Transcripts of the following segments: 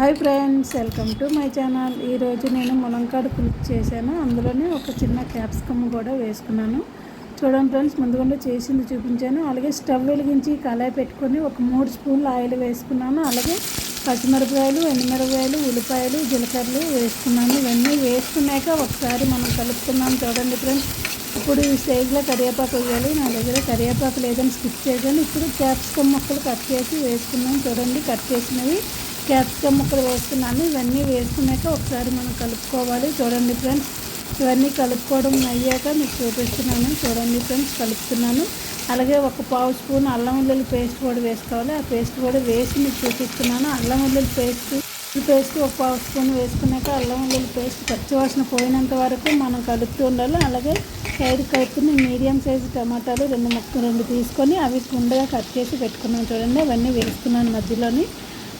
Hi friends welcome to my channel ఈరోజు నేను ములంకాడు పులుపు చేశాను. అందులోనే ఒక చిన్న క్యాప్సికమ్ కూడా వేసుకున్నాను. చూడండి ఫ్రెండ్స్ ముందుగా చేసింది చూపించాను. అలాగే స్టవ్ వెలిగించి కళాయి పెట్టుకొని ఒక మూడు స్పూన్లు ఆయిల్ వేసుకున్నాను. అలాగే పచ్చిమిరపకాయలు ఎండుమిరపకాయలు ఉల్లిపాయలు జీలకర్రలు వేసుకున్నాను. ఇవన్నీ వేసుకున్నాక ఒకసారి మనం కలుపుతున్నాం చూడండి ఫ్రెండ్స్ ఇప్పుడు ఈ స్టేజ్లో కరివేపాకు వేయాలి. నా దగ్గర కరివేపాకు లేదని స్కిప్ చేశాను. ఇప్పుడు క్యాప్సికమ్ ముక్కలు కట్ చేసి వేసుకున్నాం చూడండి. కట్ చేసినవి క్యాప్సికమ్ ముక్కలు వేస్తున్నాను. ఇవన్నీ వేసుకున్నాక ఒకసారి మనం కలుపుకోవాలి. చూడండి ఫ్రెండ్స్ ఇవన్నీ కలుపుకోవడం అయ్యాక మీకు చూపిస్తున్నాను. చూడండి ఫ్రెండ్స్ కలుపుతున్నాను. అలాగే ఒక పావు స్పూన్ అల్లం వెల్లుల్లి పేస్ట్ కూడా వేసుకోవాలి. ఆ పేస్ట్ కూడా వేసి మీకు చూపిస్తున్నాను. అల్లం వెల్లుల్లి పేస్ట్ పేస్ట్ ఒక పావు స్పూన్ వేసుకున్నాక అల్లం వెల్లుల్లి పేస్ట్ పచ్చివాసన పోయినంత వరకు మనం కలుపుతూ ఉండాలి. అలాగే సైడ్ కలుపుకుని మీడియం సైజు టమాటాలు రెండు ముక్కలు రెండు తీసుకొని అవి గుండగా కట్ చేసి పెట్టుకున్నాను చూడండి అవన్నీ వేసుకున్నాను మధ్యలోని.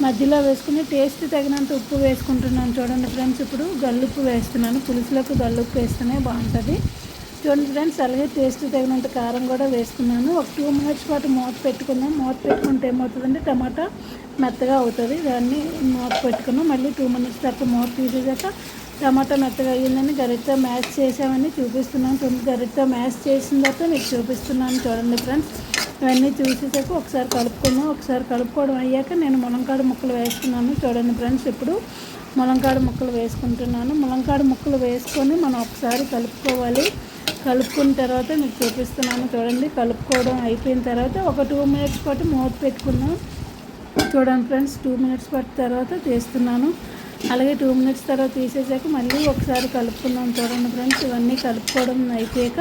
మధ్యలో వేసుకుని టేస్ట్ తగినంత ఉప్పు వేసుకుంటున్నాను చూడండి ఫ్రెండ్స్. ఇప్పుడు గల్లుప్పు వేస్తున్నాను. పులుసులకు గల్లుప్పు వేస్తేనే బాగుంటుంది. చూడండి ఫ్రెండ్స్ అలాగే టేస్ట్ తగినంత కారం కూడా వేసుకున్నాను. ఒక టూ మినిట్స్ పాటు మూత పెట్టుకున్నాం మూత పెట్టుకుంటే ఏమవుతుందంటే టమాటా మెత్తగా అవుతుంది. దాన్ని మూత పెట్టుకున్నాం. మళ్ళీ టూ మినిట్స్ తర్వాత మూత తీసేసాక టమాటా మెత్తగా అయ్యిందని గరిటతో మ్యాష్ చేసామని చూపిస్తున్నాను. గరిటతో మ్యాష్ చేసిన తర్వాత మీకు చూపిస్తున్నాను చూడండి ఫ్రెండ్స్. ఇవన్నీ చూసేసాక ఒకసారి కలుపుకున్నాం ఒకసారి కలుపుకోవడం అయ్యాక నేను ములంకాడ ముక్కలు వేసుకున్నాను. చూడండి ఫ్రెండ్స్ ఇప్పుడు ములంకాడ ముక్కలు వేసుకుంటున్నాను. ములంకాడ ముక్కలు వేసుకొని మనం ఒకసారి కలుపుకోవాలి. కలుపుకున్న తర్వాత మీకు చూపిస్తున్నాను చూడండి. కలుపుకోవడం అయిపోయిన తర్వాత ఒక టూ మినిట్స్ పాటు మూత పెట్టుకున్నాం చూడండి ఫ్రెండ్స్ టూ మినిట్స్ పాటు తర్వాత తీస్తున్నాను. అలాగే టూ మినిట్స్ తర్వాత తీసేసాక మళ్ళీ ఒకసారి కలుపుకున్నాం చూడండి ఫ్రెండ్స్ ఇవన్నీ కలుపుకోవడం అయిపోయాక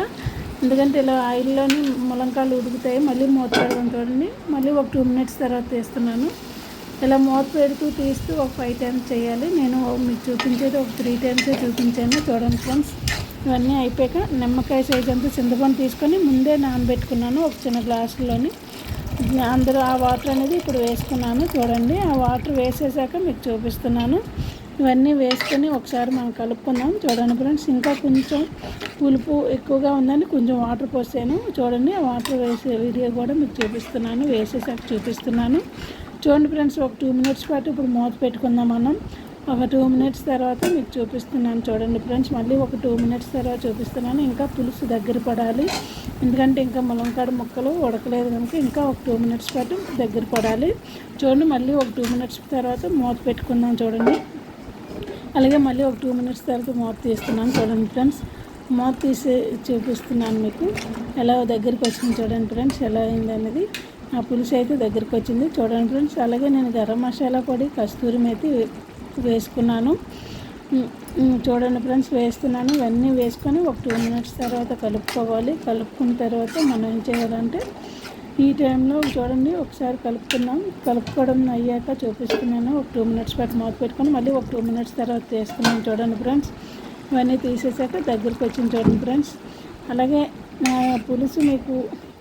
ఎందుకంటే ఇలా ఆయిల్లోని ములంకాయలు ఉడుకుతాయి మళ్ళీ మూత పెడడం చూడండి. మళ్ళీ ఒక టూ మినిట్స్ తర్వాత తీస్తున్నాను. ఇలా మూత పెడుతూ తీస్తూ ఒక ఫైవ్ టైమ్స్ చేయాలి. నేను మీకు చూపించేది ఒక త్రీ టైమ్సే చూపించాను. చూడండి ఫ్రెండ్స్ ఇవన్నీ అయిపోయాక నిమ్మకాయ సైజ్ అంతా చింతపండు తీసుకొని ముందే నానబెట్టుకున్నాను ఒక చిన్న గ్లాసులోని. అందరూ ఆ వాటర్ అనేది ఇప్పుడు వేసుకున్నాను చూడండి. ఆ వాటర్ వేసేసాక మీకు చూపిస్తున్నాను. ఇవన్నీ వేసుకొని ఒకసారి మనం కలుపుకుందాం. చూడండి ఫ్రెండ్స్ ఇంకా కొంచెం పులుపు ఎక్కువగా ఉందని కొంచెం వాటర్ పోసాను. చూడండి ఆ వాటర్ వేసే వీడియో కూడా మీకు చూపిస్తున్నాను. వేసేసాక చూపిస్తున్నాను. చూడండి ఫ్రెండ్స్ ఒక టూ మినిట్స్ పాటు ఇప్పుడు మూత పెట్టుకుందాం మనం. ఒక టూ మినిట్స్ తర్వాత మీకు చూపిస్తున్నాను. చూడండి ఫ్రెండ్స్ మళ్ళీ ఒక టూ మినిట్స్ తర్వాత చూపిస్తున్నాను. ఇంకా పులుసు దగ్గర పడాలి. ఎందుకంటే ఇంకా ములంకాడ ముక్కలు ఉడకలేదు కనుక ఇంకా ఒక టూ మినిట్స్ పాటు దగ్గర పడాలి. చూడండి మళ్ళీ ఒక టూ మినిట్స్ తర్వాత మూత పెట్టుకుందాం. చూడండి. అలాగే మళ్ళీ ఒక టూ మినిట్స్ తర్వాత మూత తీస్తున్నాను చూడండి ఫ్రెండ్స్. మూత తీసి చూపిస్తున్నాను మీకు. ఎలా దగ్గరికి వచ్చింది చూడండి ఫ్రెండ్స్ ఎలా అయింది అనేది. ఆ పులుసు అయితే దగ్గరికి వచ్చింది చూడండి ఫ్రెండ్స్. అలాగే నేను గరం మసాలా పొడి కస్తూరి మేతి వేసుకున్నాను. చూడండి ఫ్రెండ్స్ వేస్తున్నాను. ఇవన్నీ వేసుకొని ఒక టూ మినిట్స్ తర్వాత కలుపుకోవాలి. కలుపుకున్న తర్వాత మనం ఏం చేయాలంటే ఈ టైంలో చూడండి ఒకసారి కలుపుకున్నాం కలుపుకోవడం అయ్యాక చూపిస్తున్నాను. ఒక టూ మినిట్స్ పాటు మూత పెట్టుకొని మళ్ళీ ఒక టూ మినిట్స్ తర్వాత తీస్తున్నాను చూడండి ఫ్రెండ్స్. ఇవన్నీ తీసేసాక దగ్గరికి వచ్చింది చూడండి ఫ్రెండ్స్. అలాగే నా పులుసు మీకు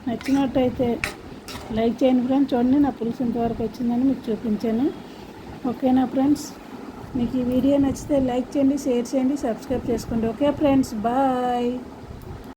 నచ్చినట్టయితే లైక్ చేయండి ఫ్రెండ్స్. చూడండి నా పులుసు ఇంతవరకు వచ్చిందని మీకు చూపించాను. ఓకేనా ఫ్రెండ్స్? మీకు ఈ వీడియో నచ్చితే లైక్ చేయండి షేర్ చేయండి సబ్స్క్రైబ్ చేసుకోండి. Okay friends bye.